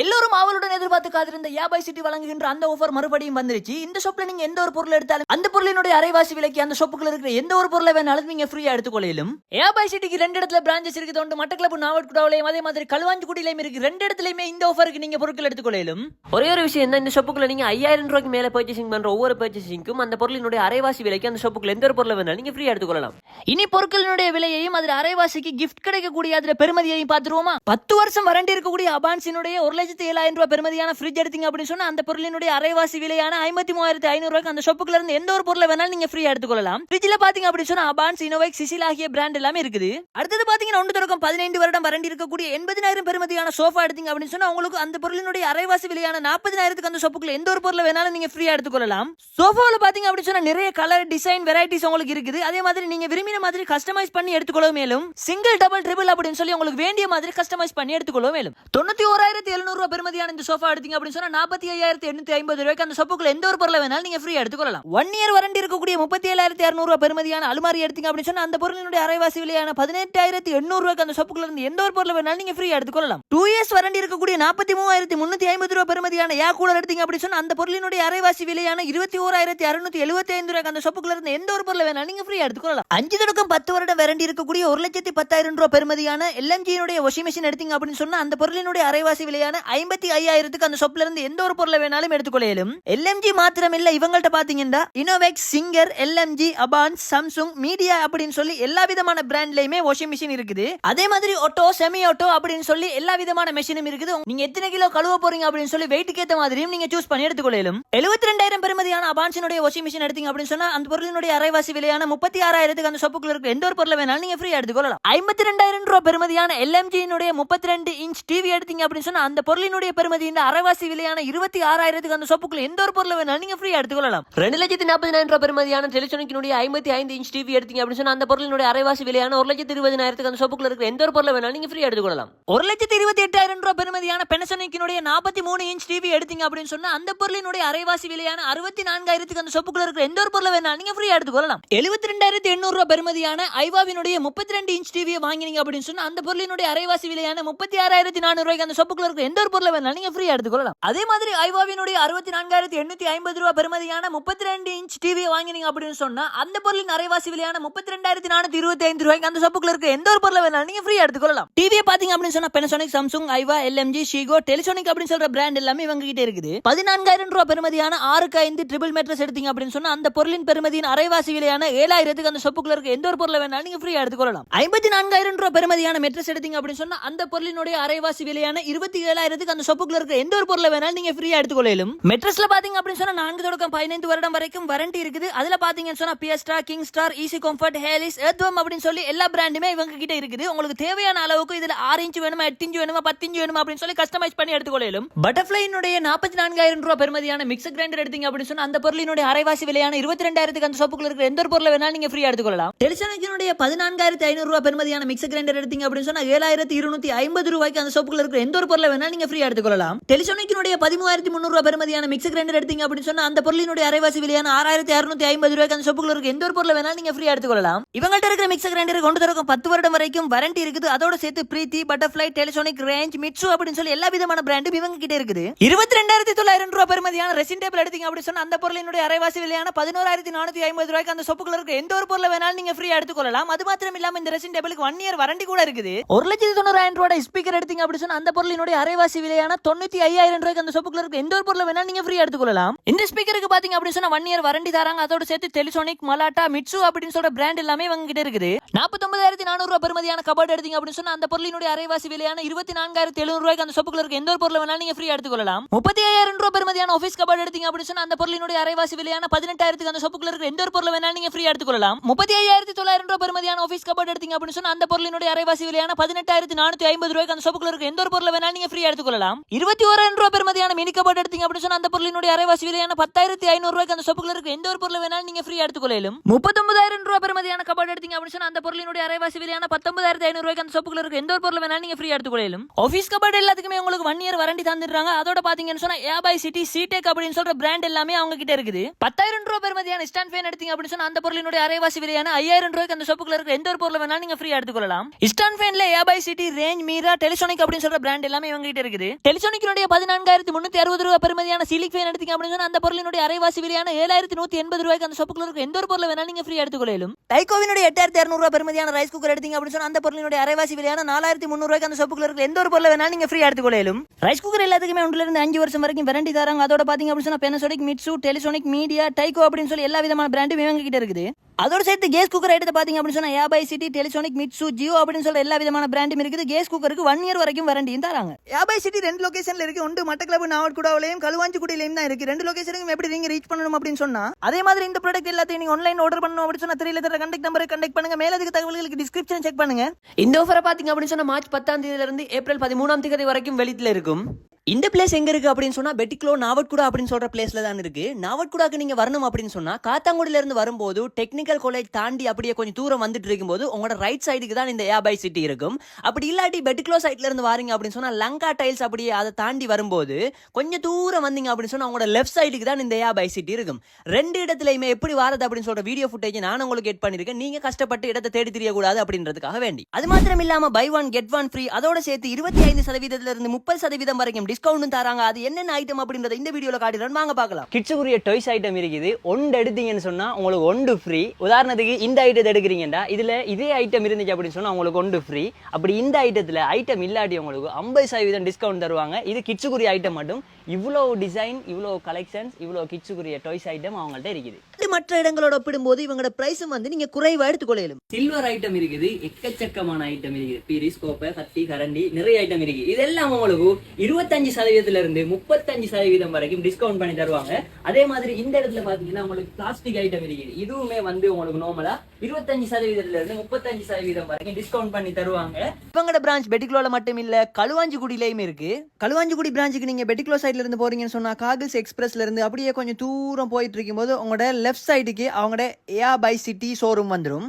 எல்லோரும் அவளுடன் எதிர்பார்த்து காத்திருந்த யாபாய் சிட்டி வழங்குகின்ற அந்த ஆஃபர் மறுபடியும் வந்துருச்சு. இந்த ஷாப்ல நீங்க எந்த ஒரு பொருள் எடுத்தாலும் அந்த பொருளினுடைய அரைவாசி விலைக்கு அந்த ஷாப்புக்குள்ள இருக்கிற எந்த ஒரு பொருளை வேணாலும் நீங்க ஃப்ரீயா எடுத்துக்கொள்ளையிலும் யாபாய் சிட்டிக்கு ரெண்டு இடத்துல பிரான்ச்சஸ் இருக்குது. ஒன்று மட்டக்கிளப்பு நாவட்குடாவிலையும் அதே மாதிரி களுவாஞ்சிக்குடியிலையும் இருக்கு. ரெண்டு இடத்துலயுமே இந்த ஆஃபருக்கு நீங்க பொருட்கள் எடுத்துக்கொள்ளையிலும் ஒரே ஒரு விஷயம் என்ன இந்த ஷாப்புக்குள்ள நீங்க ஐயாயிரம் ரூபாய்க்கு மேல பர்ச்சேசிங் பண்ற ஒவ்வொரு பர்ச்சேசிங்க்கும் அந்த பொருளினுடைய அரைவாசி விலைக்கு அந்த ஷாப்புக்குள்ள எந்த ஒரு பொருளை வேணாலும் நீங்க ஃப்ரீயா எடுத்துக்கொள்ளலாம். இனி பொருட்களினுடைய விலையையும் அதில் அரைவாசிக்கு கிஃப்ட் கிடைக்கக்கூடிய அதில் பெருமதியையும் பார்த்துருவோமா? பத்து வருஷம் வரண்டி இருக்கக்கூடிய அபான்சினுடைய ஒரு லட்சத்தி ஏழாயிரம் ரூபாய் பெருமதியான ஃப்ரிட்ஜ் எடுத்தீங்க அப்படின்னு சொன்னா அந்த பொருளினுடைய அரைவாசி விலையான ஐம்பத்தி மூவாயிரத்தி ஐநூறு ரூபாய்க்கு அந்த ஷாப்புக்குள்ள இருந்து எந்த ஒரு பொருளை வேணாலும் நீங்க ஃப்ரீயா எடுத்துக்கொள்ளலாம். ஃப்ரிட்ஜ்ல பாத்தீங்க அப்படின்னு சொன்னா அபான்ஸ் இனோவைக் சிசில் ஆகிய பிராண்ட் எல்லாமே இருக்குது. அடுத்தது பாத்தீங்கன்னா ஒன்று தொடக்கம் பதினைந்து வருடம் வரண்டி இருக்கக்கூடிய எண்பதினாயிரம் பெருமதியான சோஃபா எடுத்தீங்க அப்படின்னு சொன்னா உங்களுக்கு அந்த பொருளினுடைய அரைவாசி விலையான நாற்பதினாயிரத்துக்கு அந்த ஷாப்புக்குள்ள எந்த ஒரு பொருளை வேணாலும் நீங்க ஃப்ரீயா எடுத்துக்கொள்ளலாம். சோஃபாவில் பாத்தீங்க அப்படின்னு சொன்னா நிறைய கலர் டிசைன் வெரைட்டிஸ் உங்களுக்கு இருக்குது. அதே மாதிரி நீங்க விரும்பின மாதிரி கஸ்டமைஸ் பண்ணி எடுத்துக்கொள்ள மேலும். சிங்கிள் டபுள் ட்ரிபிள் அப்படின்னு சொல்லி உங்களுக்கு வேண்டிய மாதிரி கஸ்டமைஸ் பண்ணி எடுத்துக்கொள்ள மேலும். தொண்ணூத்தி ஓராயிரத்தி எழுநூறு ரூபாய் பெருமதியான இந்த சோஃபா எடுத்தீங்க அப்படின்னு சொன்னா நாற்பத்தி ஐயாயிரத்தி எண்ணூத்தி ஐம்பது ரூபாய்க்கு அந்த சோப்புக்குள்ள எந்த ஒரு பொருளை வேணாலும் நீங்க ஃப்ரீ எடுத்துக்கொள்ளலாம். ஒன் இயர் வரண்டி இருக்கக்கூடிய முப்பத்தி ஏழாயிரத்தி இரநூறு ரூபாய் பெருமதியான அலுமாரி எடுத்தீங்க அப்படின்னு சொன்னா அந்த பொருளினுடைய அரைவாசி விலையான பதினெட்டாயிரத்தி எண்ணூறு ரூபாய்க்கு அந்த சோப்புக்குள்ள இருந்து எந்த ஒரு பொருளை வேணாலும் நீங்க ஃப்ரீயா எடுத்துக்கொள்ளலாம். டூ இயர்ஸ் வரண்டி இருக்கக்கூடிய நாற்பத்தி மூவாயிரத்தி முன்னூத்தி ஐம்பது ரூபாய் பெருமதியான ஏ கூலர் எடுத்தீங்க அப்படின்னு சொன்னா அந்த பொருளினுடைய அரைவாசி விலையான இருபத்தி ஓராயிரத்தி அறுநூத்தி எழுபத்தி ஐந்து ரூபாய்க்கு அந்த சோப்புக்குள்ள இருந்து எந்த ஒரு பொருளை வேணாலும் நீங்க ஃப்ரீயா எடுத்துக்கொள்ளலாம். அஞ்சு தொடக்கம் பத்து வருடம் வரண்டி இருக்கக்கூடிய ஒரு லட்சத்தி பத்தாயிரம் ரூபாய் பெருமதியான எல்எம்ஜியினுடைய வாஷிங் மிஷின் எடுத்தீங்க அப்படின்னு சொன்னா அந்த பொருளினுடைய அரைவாசி விலையான ஐம்பத்தி ஐயாயிரத்துக்கு அந்த ஷாப்ல இருந்து எந்த ஒரு பொருளை வேணாலும் எடுத்துக்கொள்ளையிலும். எல்எம்ஜி மாத்திரம் இல்ல இவங்கள்ட்ட பாத்தீங்கன்னா Innovex Singer LMG Abans Samsung media அப்படின்னு சொல்லி எல்லா விதமான பிராண்ட்லயுமே வாஷிங் மிஷின் இருக்குது. அதே மாதிரி ஆட்டோ செமி ஆட்டோ அப்படின்னு சொல்லி எல்லா விதமான மிஷினும் இருக்குது. நீங்க எத்தனை கிலோ கழுவ போறீங்க அப்படின்னு சொல்லி வெயிட்டுக்கு ஏத்த மாதிரியும் நீங்க சூஸ் பண்ணி எடுத்துக்கொள்ளும் எழுபத்தி ரெண்டாயிரம் பெருமதியான அபான்ஸினுடைய வாஷிங் மிஷின் எடுத்தீங்க அப்படின்னு சொன்னா அந்த பொருளினுடைய அரைவாசி விலையான முப்பத்தி ஆறாயிரத்துக்கு அந்த ஷாப்புக்குள்ள இருக்க எந்த ஒரு பொருளை வேணாலும் நீங்க ஃப்ரீ எடுத்துக்கொள்ளலாம். ஐம்பத்தி ரெண்டாயிரம் ரூபாய் பெருமதியான எல்எம்ஜியினுடைய முப்பத்தி ரெண்டு இன்ச் டிவி எடுத்தீங்க அப்படின்னு சொன்னா அந்த பொருளினுடைய பெருமதி இந்த அரைவாசி விலையான இருபத்தி ஆறாயிரத்துக்கு அந்த ஷாப்புக்குள்ள எந்த ஒரு பொருளை வேணாலும் நீங்க ஃப்ரீ எடுத்துக்கொள்ளலாம். ரெண்டு லட்சத்தி நாற்பதினாயிரம் ரூபாய் பெருமதியான டெலிசோனிக்கினுடைய ஐம்பத்தி ஐந்து இன்ச் டிவி எடுத்தீங்க அப்படின்னு சொன்னா அந்த பொருளினுடைய அரைவாசி விலையான ஒரு லட்சத்தி இருபதினாயிரத்துக்கு அந்த ஷாப்புக்குள்ள இருக்கிற எந்த ஒரு பொருளை வேணாலும் நீங்க ஃப்ரீ எடுத்துக்கொள்ளலாம். ஒரு லட்சத்தி இருபத்தி எட்டாயிரம் ரூபாய் பெருமதியான பெனசனிக்கினுடைய நாற்பத்தி மூணு இன்ச் டிவி எடுத்தீங்க அப்படின்னு சொன்னா அந்த பொருளினுடைய அரைவாசி விலையான அறுபத்தி நான்காயிரத்துக்கு அந்த ஷாப்புக்குள்ள இருக்கிற எந்த ஒரு பொருளை வேணாலும் நீங்க ஃப்ரீ எடுத்துக்கொள்ளலாம். எழுபத்தி ரெண்டாயிரத்தி எண்ணூறு ரூபாய் பெருமதியான ஐவாவினுடைய முப்பத்தி ரெண்டு இன்ச் டிவியை வாங்கினீங்க அப்படின்னு சொன்னா அந்த பொருளினுடைய அரைவாசி விலையான முப்பத்தி ஆறாயிரத்தி நானூறு ரூபாய்க்கு அந்த ஷாப்புக்குள்ள இருக்கிற எந்த ஒரு பொருளை வேணாலும் நீங்க ஃப்ரீயா எடுத்துக்கொள்ளலாம். அதே மாதிரி ஐவாவினுடைய அறுபத்தி நான்காயிரத்தி எண்ணூத்தி ஐம்பது ரூபாய் பெருமதியான முப்பத்தி ரெண்டு இன்ச் டிவியை வாங்கினீங்க அப்படின்னு சொன்னா அந்த பொருளின் அரைவாசி விலையான முப்பத்தி ரெண்டாயிரத்தி நானூத்தி இருபத்தி ஐந்து ரூபாய்க்கு அந்த ஷாப்புக்குள்ள இருக்க எந்த ஒரு பொருளை வேணாலும் நீங்க ஃப்ரீ எடுத்துக்கொள்ளலாம். டிவியை பாத்தீங்க அப்படின்னு சொன்னா பெனசோனிக் சாம்சங் ஐவா எல்எம்ஜி ஷிகோ டெலிசோனிக் அப்படின்னு சொல்ற பிராண்ட் எல்லாமே இவங்க கிட்ட இருக்குது. பதினான்காயிரம் ரூபாய் பெருமதியான ஆறுக்கு ஐந்து ட்ரிபிள் மேட்ரஸ் எடுத்தீங்க அப்படின்னு சொன்னா அந்த பொருளின் பெருமதியின் அரைவாசி விலையான ஏழாயிரத்துக்கு அந்த சொப்புக்குள்ள இருக்க எந்த ஒரு பொருளை வேணாலும் நீங்க ஃப்ரீயா எடுத்துக்கொள்ளலாம். ஐம்பத்தி நான்காயிரம் ரூபாய் பெருமதியான மெட்ரஸ் எடுத்தீங்க அப்படின்னு சொன்னா அந்த பொருளினுடைய அரைவாசி விலையான இருபத்தி ஆயிரத்துக்கு அந்த ஷாப்புக்குள்ள இருக்கிற எந்த ஒரு பொருளை வேணாலும் நீங்க ஃப்ரீயா எடுத்துக்கொள்ளலும். மெட்ரஸ்ல பாத்தீங்க அப்படின்னு சொன்னா நான்கு தொடக்கம் பதினைந்து வருடம் வரைக்கும் வாரண்டி இருக்குது. அதுல பாத்தீங்கன்னு சொன்னா Fiesta King Star Easy Comfort Hayleys எர்த்வம் அப்படின்னு சொல்லி எல்லா பிராண்டுமே இவங்க கிட்ட இருக்குது. உங்களுக்கு தேவையான அளவுக்கு இதுல ஆறு இன்ச் வேணுமா எட்டு இன்ச் வேணுமா பத்து இன்ச் வேணுமா அப்படின்னு சொல்லி கஸ்டமைஸ் பண்ணி எடுத்துக்கொள்ளும் பட்டர்ஃபிளைனுடைய நாற்பத்தி நான்காயிரம் ரூபாய் பெருமதியான மிக்சர் கிரைண்டர் எடுத்தீங்க அப்படின்னு சொன்னா அந்த பொருளினுடைய அரைவாசி விலையான இருபத்தி ரெண்டாயிரத்துக்கு அந்த ஷாப்புக்குள்ள இருக்கிற எந்த ஒரு பொருளை வேணாலும் நீங்க ஃப்ரீயா எடுத்துக்கொள்ளலாம். டெலிசனிக்கினுடைய பதினான்காயிரத்தி ஐநூறு ரூபாய் பெருமதியான மிக்சர் கிரைண்டர் எடுத்தீங்க அப்படின்னு சொன்னா ஏழாயிரத்தி இருநூத்தி ஐம்பது ரூபாய்க்கு அந்த சோப்புக்குள்ள இருக்கிற எந்த ஒரு பொருளை வேணாலும் நீங்க ஃப்ரீயா எடுத்துக்கொள்ளலாம். டெலிசோனிக்கினுடைய பதிமூவாயிரத்தி முந்நூறு ரூபாய் பெருமதியான மிக்சர் கிரைண்டர் எடுத்தீங்க அப்படின்னு சொன்னா அந்த பொருளினுடைய அரைவாசி விலையான ஆறாயிரத்தி அறுநூத்தி ஐம்பது ரூபாய்க்கு அந்த ஷாப்புக்குள்ள இருக்க. எந்த ஒரு பொருள் வேணாலும் நீங்க ஃப்ரீயா எடுத்துக்கொள்ளலாம். இவங்கள்ட்ட இருக்கிற மிக்சர் கிரைண்டர் கொண்டு தரக்கும் பத்து வருடம் வரைக்கும் வாரண்டி இருக்குது. அதோட சேர்த்து பிரீத்தி பட்டர்ஃபிளை டெலிசோனிக் ரேஞ்ச் மிட்சு அப்படின்னு சொல்லி எல்லா விதமான பிராண்டும் இவங்க கிட்ட இருக்குது. இருபத்தி ரெண்டாயிரத்தி தொள்ளாயிரம் ரூபாய் பெருமதியான ரெசின் டேபிள் எடுத்தீங்க அப்படின்னு சொன்னா அந்த பொருளினுடைய அரைவாசி விலையான பதினோராயிரத்தி நானூத்தி ஐம்பது ரூபாய்க்கு அந்த சொப்புக்குள்ள இருக்க. எந்த ஒரு பொருள் வேணாலும் நீங்க ஃப்ரீயா எடுத்துக்கொள்ளலாம். அது மாத்திரம் இல்லாம இந்த ரெசின் டேபிளுக்கு ஒன் இயர் வரண்டி கூட இருக்குது. ஒரு லட்சத்தி தொண்ணூறாயிரம் ரூபாய் ஸ்பீக்கர் எடுத்தீங்க அப்படின்னு சொன்னா அந்த பொருளினுடைய அரைவாசி விலையான தொண்ணூத்தி ஐயாயிரம் ரூபாய்க்கு அந்த சொப்புக்குள்ள இருக்க எந்த ஒரு பொருள் வேணாலும் நீங்க ஃப்ரீ எடுத்துக்கொள்ளலாம். இந்த ஸ்பீக்கருக்கு பாத்தீங்க அப்படின்னு சொன்னா ஒன் இயர் வரண்டி தராங்க. அதோட சேர்த்து டெலிசோனிக் மலாட்டா மிட்சு அப்படின்னு சொல்ற பிராண்ட் எல்லாமே இவங்க கிட்ட இருக்குது. நாற்பத்தொன்பதாயிரத்தி நானூறு ரூபாய் பெருமதியான கபோர்ட் எடுத்தீங்க அப்படின்னு சொன்னா அந்த பொருளினுடைய அரைவாசி விலையான இருபத்தி நான்காயிரத்தி எழுநூறு ரூபாய்க்கு அந்த சொப்புக்குள்ள இருக்க எந்த ஒரு பொருள் வேணாலும் நீங்க ஃப்ரீ எடுத்துக்கொள்ளலாம். முப்பத்தி ஐயாயிரம் ரூபாய் பெருமதியான ஆஃபீஸ் கபோர்ட் எடுத்தீங்க அப்படின்னு சொன்னா அந்த பொருளினுடைய அரைவாசி விலையான பதினெட்டாயிரத்துக்கு அந்த சொப்புக்குள்ள இருக்க எந்த ஒரு பொருள் வேணாலும் நீங்க ஃப்ரீ எடுத்துக்கொள்ளலாம். முப்பத்தி ஐயாயிரத்தி தொள்ளாயிரம் ரூபாய் பெருமதியான ஆஃபீஸ் கபோர்ட் எடுத்தீங்க அப்படின்னு சொன்னா அந்த பொருளினுடைய அரைவாசி விலையான பதினெட்டாயிரத்தி நானூத்தி ஐம்பது ரூபாய்க்கு அந்த சொப்புக்குள்ள இருக்க எந்த ஒரு பொருள் வேணாலும் நீங்க எடுத்துக் கொள்ளலாம் இருபத்தி ஓராயிரம் ரூபாய் பெருமதியான மினி கபோர்ட் எடுத்தீங்க அப்படின்னு சொன்னா அந்த பொருளினுடைய அரைவாசி விலையான பத்தாயிரத்தி ஐநூறு ரூபாய்க்கு அந்த சொப்புக்குள்ள இருக்க எந்த ஒரு பொருளை வேணாலும் நீங்க ஃப்ரீயா எடுத்துக்கொள்ளலாம். முப்பத்தொன்பதாயிரம் ரூபாய் பெருமதியான கபோர்ட் எடுத்தீங்க அப்படின்னு சொன்னா அந்த பொருளினுடைய அரைவாசி விலையான பத்தொன்பதாயிரத்தி ஐநூறு ரூபாய்க்கு அந்த சொப்புக்குள்ள இருக்க எந்த ஒரு பொருள் வேணாலும் நீங்க ஃப்ரீயா எடுத்துக்கொள்ளலாம். ஆஃபீஸ் கபோர்ட் எல்லாத்துக்குமே உங்களுக்கு ஒன் இயர் வாரண்டி தந்துடுறாங்க. அதோட பாத்தீங்கன்னு சொன்னா ஏபாய் சிட்டி சிடெக் அப்படின்னு சொல்ற பிராண்ட் எல்லாமே அவங்க கிட்ட இருக்குது. பத்தாயிரம் ரூபாய் பெருமதியான ஸ்டாண்ட் ஃபேன் எடுத்தீங்க அப்படின்னு சொன்னா அந்த பொருளினுடைய அரைவாசி விலையான ஐயாயிரம் ரூபாய்க்கு அந்த ஷாப்புக்குள்ள இருக்க எந்த ஒரு பொருள் வேணாலும் நீங்க ஃப்ரீயா எடுத்துக்கொள்ளலாம். ஸ்டாண்ட் ஃபேன்ல ஏபாய் சிட்டி ரேஞ்ச் மீரா டெலிசோனிக் அப்படின்னு சொல்ற பிராண்ட் எல்லாமே இவங்க கிட்ட இருக்குது. டெலிசோனிக்கினுடைய பதினான்காயிரத்தி முன்னூத்தி அறுபது ரூபாய் பெருமதியான சீலிக் ஃபேன் எடுத்தீங்க அப்படின்னு சொன்னா அந்த பொருளினுடைய அரைவாசி விலையான ஏழாயிரத்தி நூத்தி எண்பது ரூபாய்க்கு அந்த சொப்புக்குள்ள இருக்க எந்த ஒரு பொருள் வேணாலும் நீங்க ஃப்ரீ எடுத்துக்கொள்ளும் டைகோவினுடைய எட்டாயிரத்தி இரநூறு ரூபாய் பெருமதியான ரைஸ் குக்கர் எடுத்தீங்க அப்படின்னு சொன்னா அந்த பொருளினுடைய அரைவாசி விலையான நாலாயிரத்தி முந்நூறு ரூபாய்க்கு அந்த சொப்புக்குள்ள இருக்க எந்த ஒரு பொருள் வேணாலும் நீங்க ஃப்ரீ எடுத்துக்கொள்ளும் ரைஸ் குக்கர் எல்லாத்துக்குமே ஒன்றுல இருந்து அஞ்சு வருஷம் வரைக்கும் வாரண்டி தராங்க. அதோட பாத்தீங்க அப்படின்னு சொன்னா பெனசோனிக் மிட்சு டெலிசோனிக் மீடியா டைகோ அப்படின்னு சொல்லி எல்லா விதமான பிராண்டும் இவங்க கிட்ட இருக்குது. அதோட சேர்த்து கேஸ் குக்கர் எடுத்து பாத்தீங்க அப்படின்னு சொன்னா ஏபை சிட்டி டெலிசோனிக் மிட்சு ஜியோ அப்படின்னு சொல்ற எல்லா விதமான பிராண்டும் இருக்குது. கேஸ் குக்கருக்கு ஒன் இயர் வரைக்கும் வாரண்டியும் தராங்க. ஏபை சிட்டி ரெண்டு லொகேஷன்ல இருக்கு. ஒன்று மட்டக்களப்பு நாவட்குடாவிலையும் களுவாஞ்சிக்குடியிலையும் தான் இருக்கு. ரெண்டு லொகேஷனுக்கும் எப்படி நீங்க ரீச் பண்ணணும் அப்படின்னு சொன்னா அதே மாதிரி இந்த ப்ராடக்ட் எல்லாத்தையும் நீங்க ஆன்லைன் ஆர்டர் பண்ணணும் அப்படின்னு சொன்னா தெரியல தர கண்டக்ட் நம்பரை கண்டக்ட் பண்ணுங்க. மேலதுக்கு தகவல்களுக்கு டிஸ்கிரிப்ஷன் செக் பண்ணுங்க. இந்த ஆஃபரை பாத்தீங்க அப்படின்னு சொன்னா மார்ச் பத்தாம் தேதியில இருந்து ஏப்ரல் பதிமூணாம் தேதி வரைக்கும் வெளியில இருக்கும். இந்த பிளேஸ் எங்க இருக்கு அப்படின்னு சொன்னா பெட்டிக்லோ நாவட்குடா அப்படின்னு சொல்ற பிளேஸ்ல தான் இருக்கு. நாவட்குடாக்கு நீங்க வரணும் அப்படின்னு சொன்னா காத்தாங்குடியில இருந்து வரும்போது டெக்னிக்கல் காலேஜ் தாண்டி அப்படியே கொஞ்சம் தூரம் வந்துட்டு இருக்கும்போது உங்களோட ரைட் சைடுக்கு தான் இந்த ஏபாய் சிட்டி இருக்கும். அப்படி இல்லாட்டி பெட்டிக்லோ சைட்ல இருந்து வாரீங்க அப்படின்னு சொன்னா லங்கா டைல்ஸ் அப்படியே அதை தாண்டி வரும்போது கொஞ்சம் தூரம் வந்தீங்க அப்படின்னு சொன்னா உங்களோட லெஃப்ட் சைடுக்கு தான் இந்த ஏபாய் சிட்டி இருக்கும். ரெண்டு இடத்துலயுமே எப்படி வாரது அப்படின்னு சொல்ற வீடியோ ஃபுட்டேஜ் நான் உங்களுக்கு எட் பண்ணிருக்கேன். நீங்க கஷ்டப்பட்டு இடத்தை தேடி தெரியக்கூடாது அப்படின்றதுக்காக வேண்டி. அது மாத்திரம் இல்லாம buy one get one free அதோட சேர்த்து இருபத்தி ஐந்து சதவீதத்துல இருந்து முப்பது சதவீதம் வரைக்கும் டிஸ்கவுண்டும் தராங்க. அது என்னென்ன ஐட்டம் அப்படின்றத இந்த வீடியோல காட்டிடுறேன். வாங்க பார்க்கலாம். கிட்ஸுக்குரிய டாய்ஸ் ஐட்டம் இருக்குது. ஒன்று எடுத்தீங்கன்னு சொன்னா உங்களுக்கு ஒன்று ஃப்ரீ உதாரணத்துக்கு இந்த ஐட்டத்தை எடுக்கிறீங்கடா இதுல இதே ஐட்டம் இருந்துச்சு அப்படின்னு சொன்னா உங்களுக்கு ஒன்று ஃப்ரீ அப்படி இந்த ஐட்டத்துல ஐட்டம் இல்லாட்டி உங்களுக்கு ஐம்பது சதவீதம் டிஸ்கவுண்ட் தருவாங்க. இது கிட்ஸுக்குரிய ஐட்டம் மட்டும். இவ்வளோ டிசைன் இவ்வளோ கலெக்ஷன்ஸ் இவ்வளோ கிட்ஸுக்குரிய டாய்ஸ் ஐட்டம் அவங்கள்ட்ட இருக்குது. இது மற்ற இடங்களோட ஒப்பிடும்போது இவங்களோட பிரைஸும் வந்து நீங்க குறைவா எடுத்துக்கொள்ளும் சில்வர் ஐட்டம் இருக்குது எக்கச்சக்கமான ஐட்டம் இருக்குது. பீரிஸ் கோப்பை கத்தி கரண்டி நிறைய ஐட்டம் இருக்கு இதெல்லாம் உங்களுக்கு இருபத்தஞ்சு சதவீதத்துல இருந்து முப்பத்தஞ்சு சதவீதம் வரைக்கும் டிஸ்கவுண்ட் பண்ணி தருவாங்க. அதே மாதிரி இந்த இடத்துல பாத்தீங்கன்னா உங்களுக்கு பிளாஸ்டிக் ஐட்டம் இருக்குது. இதுவுமே வந்து உங்களுக்கு நார்மலா இருபத்தஞ்சு சதவீதத்துல இருந்து முப்பத்தஞ்சு சதவீதம் வரைக்கும் டிஸ்கவுண்ட் பண்ணி தருவாங்க. இவங்களோட பிரான்ச் பெட்டிக்லோல மட்டும் இல்ல களுவாஞ்சிக்குடியிலயும் இருக்கு. கழுவாஞ்சிக்குடி பிரான்ச்சுக்கு நீங்க பெட்டிக்லோ சைட்ல இருந்து போறீங்கன்னு சொன்னா காகில்ஸ் எக்ஸ்பிரஸ்ல இருந்து அப்படியே கொஞ்சம் தூரம் போயிட்டு இருக்கும்போது உங்களோட லெஃப்ட் சைடுக்கு அவங்களோட ஏயா பை சிட்டி ஷோரூம் வந்துடும்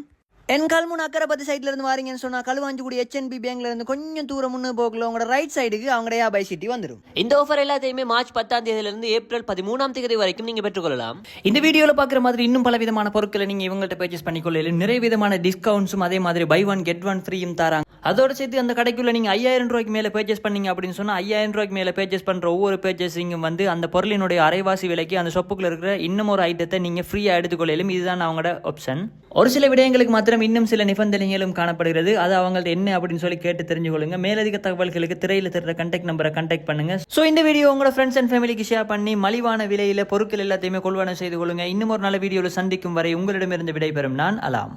என் கல்முன் அக்கரப்பத்தி சைட்ல இருந்து வாரீங்கன்னு சொன்னா களுவாஞ்சிக்குடி ஹெச்என்பி பேங்க்ல இருந்து கொஞ்சம் தூரம் முன்னு போகல உங்களோட ரைட் சைடுக்கு அவங்களோட ஏயா பை சிட்டி வந்துடும் இந்த ஆஃபர் எல்லாத்தையுமே மார்ச் பத்தாம் தேதியில இருந்து ஏப்ரல் பதிமூணாம் தேதி வரைக்கும் நீங்க பெற்றுக்கொள்ளலாம். இந்த வீடியோல பாக்குற மாதிரி இன்னும் பல விதமான பொருட்களை நீங்க இவங்கள்ட்ட பர்ச்சேஸ் பண்ணிக்கொள்ளலும் நிறைய விதமான டிஸ்கவுண்ட்ஸும் அதே மாதிரி பை ஒன் கெட் ஒன் ஃப்ரீயும் தராங்க. அதோட சேர்த்து அந்த கடைக்குள்ள நீங்க ஐயாயிரம் ரூபாய்க்கு மேல பர்ச்சேஸ் பண்ணீங்க அப்படின்னு சொன்னா ஐயாயிரம் ரூபாய்க்கு மேல பர்ச்சேஸ் பண்ற ஒவ்வொரு பர்ச்சேசிங்கும் வந்து அந்த பொருளினுடைய அரைவாசி விலைக்கு அந்த ஷாப்புக்குள்ள இருக்கிற இன்னும் ஒரு ஐட்டத்தை நீங்க ஃப்ரீயா எடுத்துக்கொள்ளலும் இதுதான் அவங்களோட ஆப்ஷன் ஒரு சில விடயங்களுக்கு மாத்திரம் இன்னும் சில நிபந்தனைகளும் காணப்படுகிறது. அது அவங்கள்ட்ட என்ன அப்படின்னு சொல்லி கேட்டு தெரிஞ்சுக்கொள்ளுங்க மேலதிக தகவல்களுக்கு திரையில தருற கண்டெக்ட் நம்பரை கண்டெக்ட் பண்ணுங்க. ஸோ இந்த வீடியோ உங்களோட ஃப்ரெண்ட்ஸ் அண்ட் ஃபேமிலிக்கு ஷேர் பண்ணி மலிவான விலையில பொருட்கள் எல்லாத்தையுமே கொள்வனம் செய்து கொள்ளுங்க. இன்னும் ஒரு நல்ல வீடியோவில் சந்திக்கும் வரை உங்களிடமிருந்து விடைபெறும். நான் அலாம்.